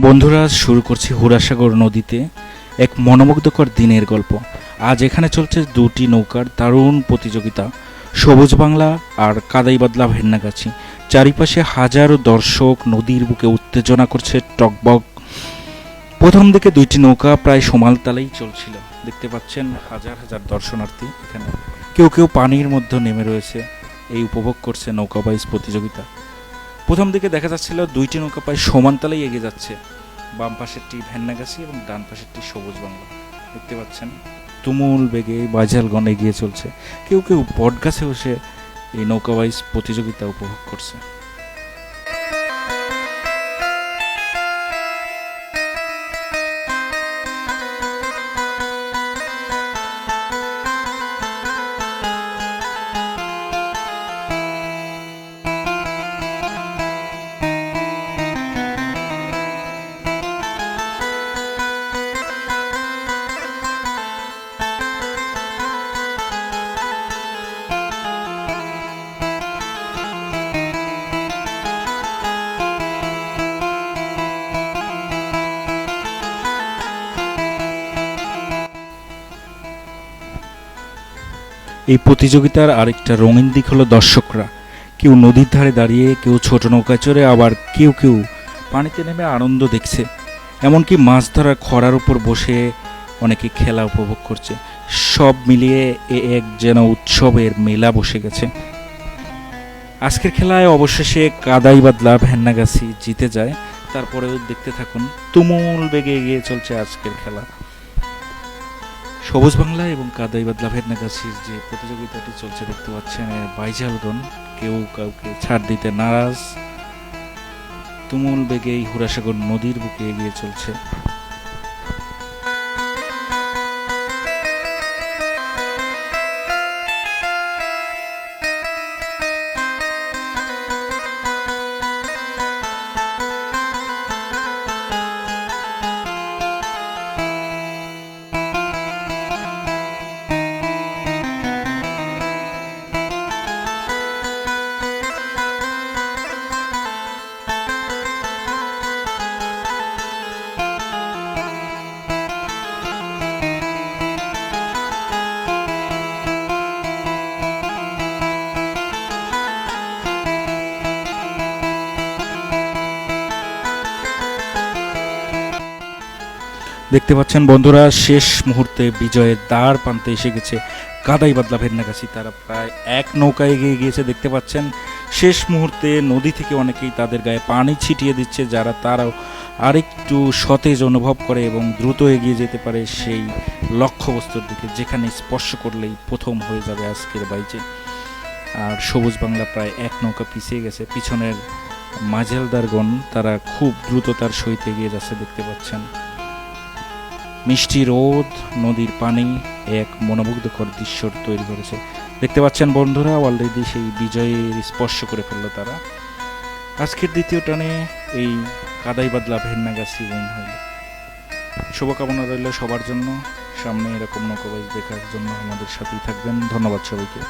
বন্ধুরা, শুরু করছি হুরাসাগর নদীতে এক মনোমুগ্ধকর দিনের গল্প। আজ এখানে চলছে দুটি নৌকার দারুণ প্রতিযোগিতা, সবুজ বাংলা আর কাদাইবাদলা ভেন্নাগাছি। চারিপাশে হাজারো দর্শক নদীর বুকে উত্তেজনা করছে টকবক। প্রথম দিকে দুইটি নৌকা প্রায় সমান তালেই চলছিল। দেখতে পাচ্ছেন হাজার হাজার দর্শনার্থী এখানে। কেউ কেউ পানির মধ্যে নেমে রয়েছে। এই উপভোগ করছে নৌকা বাইজ প্রতিযোগিতা। প্রথম দিকে দেখা যাচ্ছিল দুইটি নৌকা প্রায় সমান তালেই এগিয়ে যাচ্ছে। বাম পাশেরটি ভ্যান্নাগাছি এবং ডান পাশেরটি সবুজ বাংলা। দেখতে পাচ্ছেন, তুমুল বেগে বাজালগণ এগিয়ে চলছে। কেউ কেউ বটগাছে বসে এই নৌকাবাইজ প্রতিযোগিতা উপভোগ করছে। এই প্রতিযোগিতার আরেকটা রঙিন দিক হলো দর্শকরা। কেউ নদীর ধারে দাঁড়িয়ে, কেউ ছোট নৌকায় চড়ে, আবার কেউ কেউ পানিতে নেমে আনন্দ দেখছে। এমনকি মাছ ধরার খরার উপর বসে অনেকে খেলা উপভোগ করছে। সব মিলিয়ে এ এক যেন উৎসবের মেলা বসে গেছে। আজকের খেলায় অবশেষে কাদাই বাদলা ভেন্নাগাছি জিতে যায়। তারপরেও দেখতে থাকুন, তুমুল বেগে এগিয়ে চলছে আজকের খেলা। সবুজ বাংলা এবং কাদাই বাদলা ভেন্নাগাছির যে প্রতিযোগিতাটি চলছে দেখতে পাচ্ছেন বাইজালগণ কেউ কাউকে ছাড় দিতে নারাজ। তুমুল বেগে এই হুরাসাগর নদীর বুকে এগিয়ে চলছে। দেখতে পাচ্ছেন বন্ধুরা, শেষ মুহূর্তে বিজয়ের দ্বার প্রান্তে এসে গেছে কাদাই বাদলা ভেন্নাগাছি। তারা প্রায় এক নৌকায় এগিয়ে গিয়েছে, দেখতে পাচ্ছেন। শেষ মুহূর্তে নদী থেকে অনেকেই তাদের গায়ে পানি ছিটিয়ে দিচ্ছে, যারা তারাও আরেকটু সতেজ অনুভব করে এবং দ্রুত এগিয়ে যেতে পারে সেই লক্ষ্যবস্তুর দিকে, যেখানে স্পর্শ করলেই প্রথম হয়ে যাবে আজকের বাইচে। আর সবুজ বাংলা প্রায় এক নৌকা পিছিয়ে গেছে। পিছনের মাঝেলদারগণ তারা খুব দ্রুততার সহিত এগিয়ে যাচ্ছে, দেখতে পাচ্ছেন। মিষ্টি রোদ নদীর পানি এক মনোমুগ্ধকর দৃশ্য তৈরি করেছে। দেখতে পাচ্ছেন বন্ধুরা অলরেডি সেই বিজয়ের স্পর্শ করে ফেলল তারা। আজকের দ্বিতীয় টানে এই কাদাই বাদলা ভেন্নাগাছি উইন হইল। শুভকামনা রইল সবার জন্য। সামনে এরকম নৌকাবাইজ দেখার জন্য আমাদের সাথেই থাকবেন। ধন্যবাদ সবাইকে।